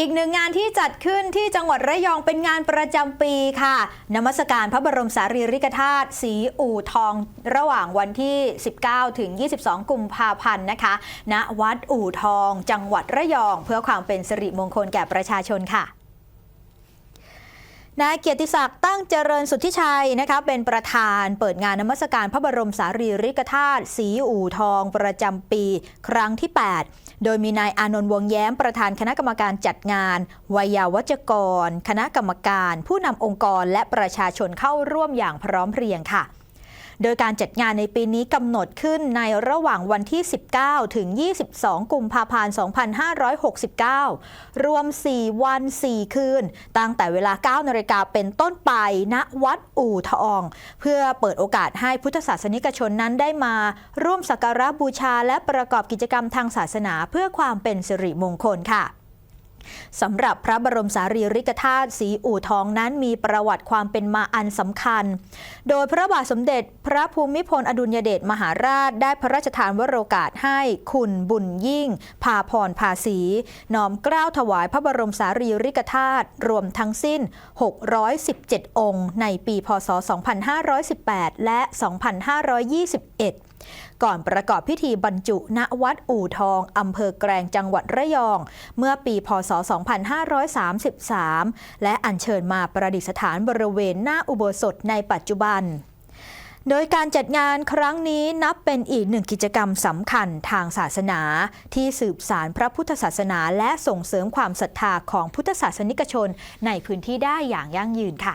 อีกหนึ่งงานที่จัดขึ้นที่จังหวัดระยองเป็นงานประจำปีค่ะ นมัสการพระบรมสารีริกธาตุสีอู่ทองระหว่างวันที่ 19 ถึง 22 กุมภาพันธ์นะคะ ณ วัดอู่ทอง จังหวัดระยอง เพื่อความเป็นสิริมงคลแก่ประชาชนค่ะ นายเกียรติศักดิ์ตั้งเจริญสุทธิชัยนะคะเป็นประธานเปิดงานนมัสการพระบรมสารีริกธาตุสีอู่ทองประจำปี ครั้งที่ 8 โดยมีนายอานนท์วงแย้มประธานคณะกรรมการจัดงาน วัยาวัจกร คณะกรรมการ ผู้นำองค์กรและประชาชนเข้าร่วมอย่างพร้อมเพรียงค่ะ โดยการจัดงานในปีนี้กำหนดขึ้นในระหว่างวันที่ 19 ถึง 22 กุมภาพันธ์ 2569 รวม 4 วัน 4 คืน ตั้งแต่เวลา 9 นาฬิกาเป็นต้นไปณวัดอู่ทอง เพื่อเปิดโอกาสให้พุทธศาสนิกชนนั้นได้มา ร่วมสักการะบูชาและประกอบกิจกรรมทางศาสนาเพื่อความเป็นสิริมงคลค่ะ สำหรับพระบรมสารีริกธาตุสีอู่ทองนั้นมีประวัติความเป็นมาอันสำคัญ โดยพระบาทสมเด็จพระภูมิพลอดุลยเดชมหาราชได้พระราชทานวโรกาสให้คุณบุญยิ่ง พาพรภาษีน้อมเกล้าถวายพระบรมสารีริกธาตุรวมทั้งสิ้น 617 องค์ ในปีพศ 2518 และ 2521 ก่อนประกอบพิธีบรรจุณวัดอู่ทองอำเภอแกลงจังหวัดระยอง เมื่อปีพศ 2533 และอัญเชิญมาประดิษฐานบริเวณหน้าอุโบสถในปัจจุบันโดยการจัดงานครั้งนี้นับเป็นอีกหนึ่งกิจกรรมสำคัญทางศาสนา ที่สืบสารพระพุทธศาสนาและส่งเสริมความศรัทธาของพุทธศาสนิกชนในพื้นที่ได้อย่างยั่งยืนค่ะ